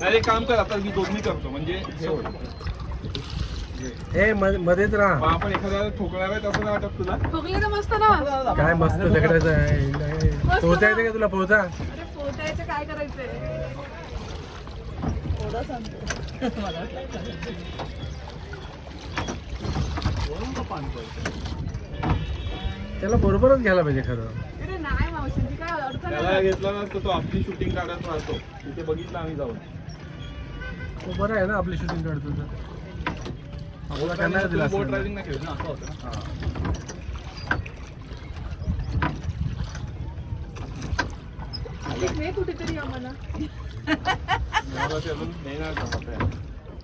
नाही एक काम कर आता मी दोन्ही करतो म्हणजे हे होईल. ए म- मध्येच राहा. आपण एखाद्याला ठोकणार आहे तसं नाही वाटत तुला? ठोकले तर मस्त ना. काय मस्त दगडाचं आहे पोहता येते का तुला पोहता? अरे पोचायचं काय करायचंय? त्याला बरोबरच घ्यायला पाहिजे खरं. अरे नाही मावशी ती काय त्याला घेतला ना तर तो आपली शूटिंग काढत राहतो. तिथे बघितलं आम्ही जाऊन. तो बरं आहे ना आपली शूटिंग काढतो तर आपल्याला कॅमेरा दिला बोट असता. रायडिंग नाही खेळत ना असं होतं ना. एक नाही कुठेतरी आम्हाला मला ते अजून नाही जमत आहे.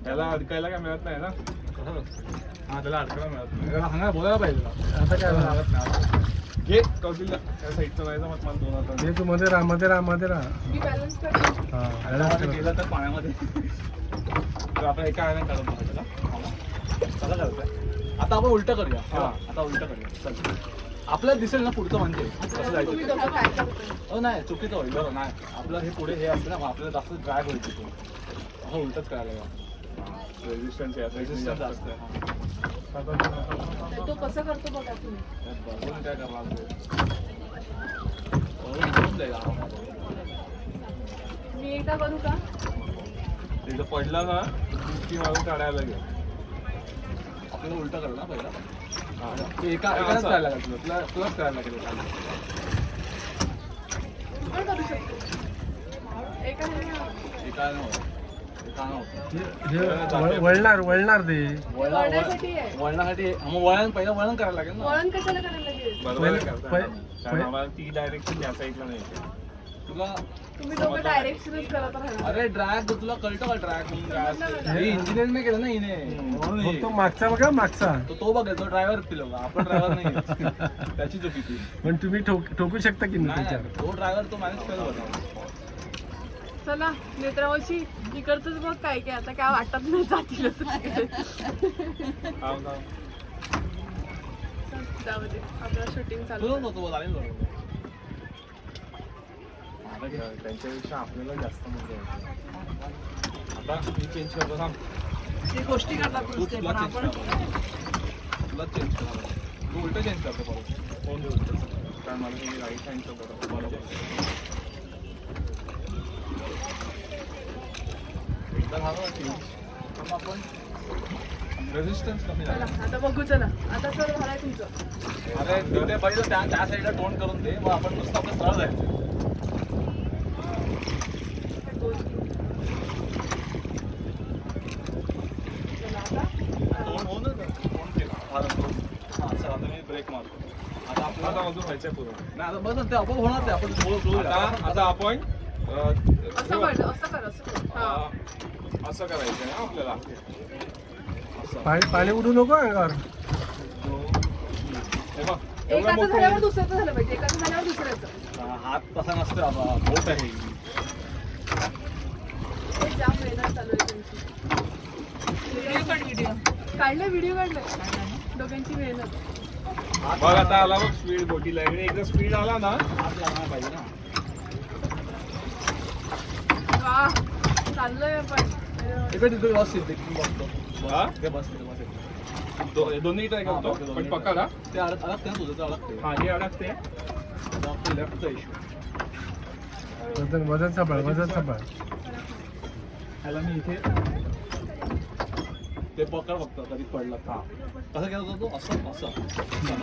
त्याला अडकायला काय मिळत नाही ना हा त्याला अडकायला मिळत नाही त्याला सांगा बोलायला पाहिजे तुला. आता काय झालं? लागत नाही. घे कौशल्य त्या साईडचं नाही जमत मला दोन हाताने. हे तू मध्ये राहा मध्ये राहा मध्ये राहा मी बॅलन्स करते हा आता balance आता कर. गेलं तर पाण्यामध्ये आपण एका आयला काढून बघा त्याला कसं करताय आता आपण उलट करूया. हा. आता उलट करूया. चल. आपल्याला दिसेल ना पुढचं म्हणजे? कसं जायचं? हो नाही चुकीचं होईल. बरोबर नाही. आपलं हे पुढे हे असतं ना मग आपल्याला जास्त ड्राय होईल तिथे. हो उलटच करायला लागेल. रेजिस्टन्स रेजिस्टन्स जास्त आहे. तर तो कसं करतो बघा तुम्ही. बघून काय. मी एकदा करू का? एकदा पडला ना की मारून काढायला लागेल आपल्याला उलट करू ना पहिला. ते एका एकाच. करायला लागेल तुला तुला तुलाच करायला लागेल. तू एका. हे वळणार वळणार ते वळणा- वळण्यासाठी आहे. वळणासाठी मग वळण पहिलं वळण करायला लागेल ना वळण कशाला करायला लागेल बरोबर ती डायरेक्शन त्या साईडला नाही येते. तुला तुम्ही दोघं डायरेक्शनच करत राहणार. अरे ड्रॅग तुला कळतं का ड्रॅग इंजिनियर नाही केलं ना हिने. म्हणून हे. फक्त मागचा बघा मागचा. तो तो तो ड्रायव्हर पिलो आपण ड्रायव्हर नाही. त्याची चुकी ती. पण तुम्ही ठोक ठोकू शकता की नाही नाही त्याच्यावर तो ड्रायव्हर तो मॅनेज करत होता. चला नेत्रावशी इकडचंच बघ काय काय आता काय वाटत नाही जातीलच थांब, थांब. जाऊ दे. आपलं शूटिंग चालू तुला होतो चालेल बरोबर त्यांच्यापेक्षा आपल्याला जास्त मजा येते आता मी चेंज करतो थांब ते गोष्टी करतात नुसते, तुला पण चेंज आपण करावं तुला चेंज करावं तू उलट चेंज करतो परत. फोन देऊ कारण मला हे राईट हँडचं बरोबर बरोबर एकदा झालं change, मग आपण रेजिस्टन्स कमी चला आता बघू चला. आता सर झालाय तुमचं. अरे ते पहिलं त्या त्या साईडला टोन करून दे. मग आपण नुसतं आपलं सरळ जायचं चला आता टोन होऊन टोन केला फारच टोन हां चल आता मी ब्रेक मारतो आता आता आपल्याला अजून व्हायचंय पूर्ण नाही आता बस ते आपोआप होणार ते आपण. आता आता आपण अं, असं कर असं कर असं कर हा अं, असं करायचं ना आपल्याला पाणी उडू नको अंगावर हे एकाचं झाल्यावर दुसऱ्याचं झालं पाहिजे. एकाचं झाल्यावर दुसऱ्याचं. हा, हात तसा नसतो बाबा. बोट आहे. काढले व्हिडिओ काढले दोघांची मेहनत. बघ आता आला बघ स्पीड बोटीला. आणि एकदा स्पीड आला ना. हात लागणार पाहिजे ना वा चाललोय आपण. इकडे तिथे व्यवस्थित दे, मी बघतो हा? ते बस तिथे बस इथे. दो- दोन्ही ट्राय हा, करतो बघतो, पण पकड हा. ते अडक अडकते ना तुझं ते अडकते. हा हे अडकते. आता आपलं लेफ्टचा इश्यू वजन वजन सांभाळ वजन सांभाळ. ह्याला मी इथे ते पकड बघतो कधी पडला हा कसं केलं होतं तो? असं असं. ना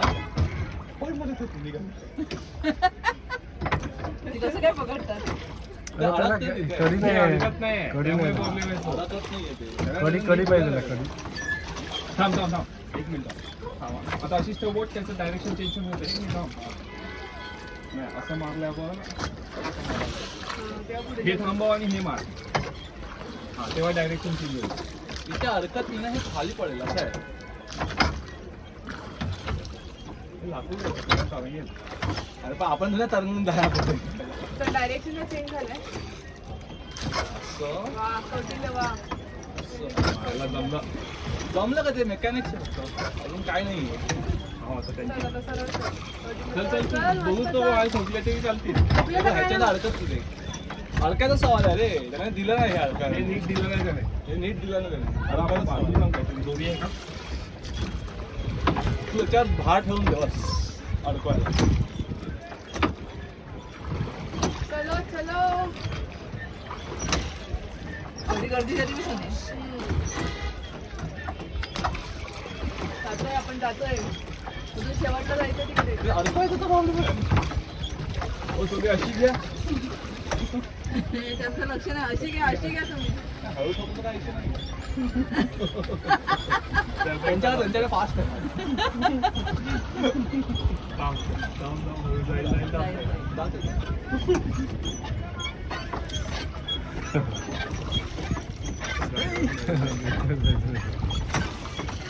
पण मध्ये ते तुम्ही कसं काय पकडतात? त्याला. कडी नाही कडी नाही. पाहिजे त्याला कडी थांब थांब थांब. एक मिनिट. थांब. आता अशीच तो बोट त्याचं डायरेक्शन चेंज होतं एक मिनिट थांब. नाही असं मारलं आपण तेव्हा पुढे हे थांबव आणि हे मार. हा तेव्हा डायरेक्शन चेंज होईल तिथे अडकत नाही ना हे खाली पडेल असं आहे. लाकूड. अरे पण आपण तुला तरंगून जायला तर डायरेक्शन चेंज झालंय. जमलं. जमलं का ते मेकॅनिक्स अजून काय नाही हा आता त्यांची चल चल तू बघू तो चल. आहे संपल्या तरी चालतील. ह्याच्यात अडकत तिथे हलक्याचा सवाल आहे रे. त्याने दिलं नाही हे हलका हे नीट दिलं नाही त्याने. हे नीट दिलं नाही त्याने. आता आपण सवाल. जाऊन काहीतरी दोरी आहे का? तू याच्यावर भार ठेवून दे बस. अडकवायला. चलो चलो. कधी गर्दी झाली मी सांगेन जातोय आपण जातोय. तुझं शेवटला जायचं तिकडे ते अडकवायचं तर प्रॉब्लेम हो तुम्ही अशी घ्या त्यांचं लक्ष नाही अशी घ्या अशी घ्या तुम्ही हळू ठोकून तर काय issue नाही. त्यांच्याकडे त्यांच्याकडे फास्ट आहे थांब थांब थांब हळू जाईल जाईल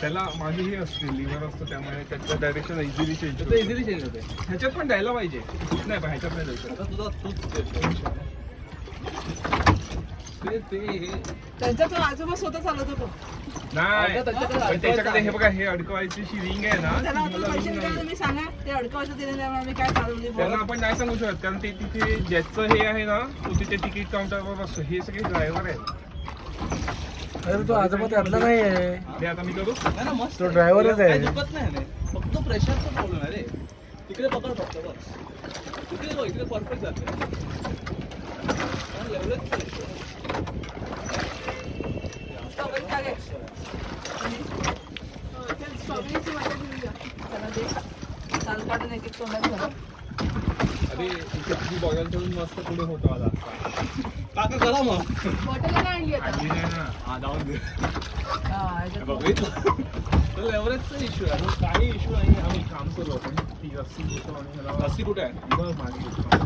त्याला मागे हे असते लिव्हर असतं त्यामुळे त्याचं डायरेक्शन इझिली चेंज ते इझिली चेंज होते. ह्याच्यात पण द्यायला पाहिजे. नाही पण ह्याच्यात नाही द्यायचं आता तुझा तूच ते ते हे. त्यांचा तो आजोबा स्वतः चालत होतो. नाही अगं, त्याच्याकडे पण त्याच्याकडे हे. बघा हे अडकवायची अशी रिंग आहे ना ती त्याला मला वाटलं पैसे ring मिळाले नाही. तुम्ही सांगा ते अडकवायचं दिले त्यामुळे आम्ही काय चालवली त्यांना आपण नाही सांगू शकत कारण ते तिथे ज्याचं हे आहे ना तो तिथे तिकीट काउंटरवर बसतो. हे सगळे ड्रायव्हर आहेत. अरे तो आजोबा त्यातला नाही आहे. ते आता मी करू नाही ना मस्त तो driver च आहे. फक्त प्रेशरचा प्रॉब्लेम आहे रे. तिकडे पकड फक्त बस. इकडे बघ इकडे परफेक्ट जाते. अरे बॉयल मस्त पुढे होतो आला काका करा मग. आता. लेवरेजचा इश्यू आहे. काही इश्यू नाही. आम्ही काम करू आपण. ती रस्सी कुठे आहे?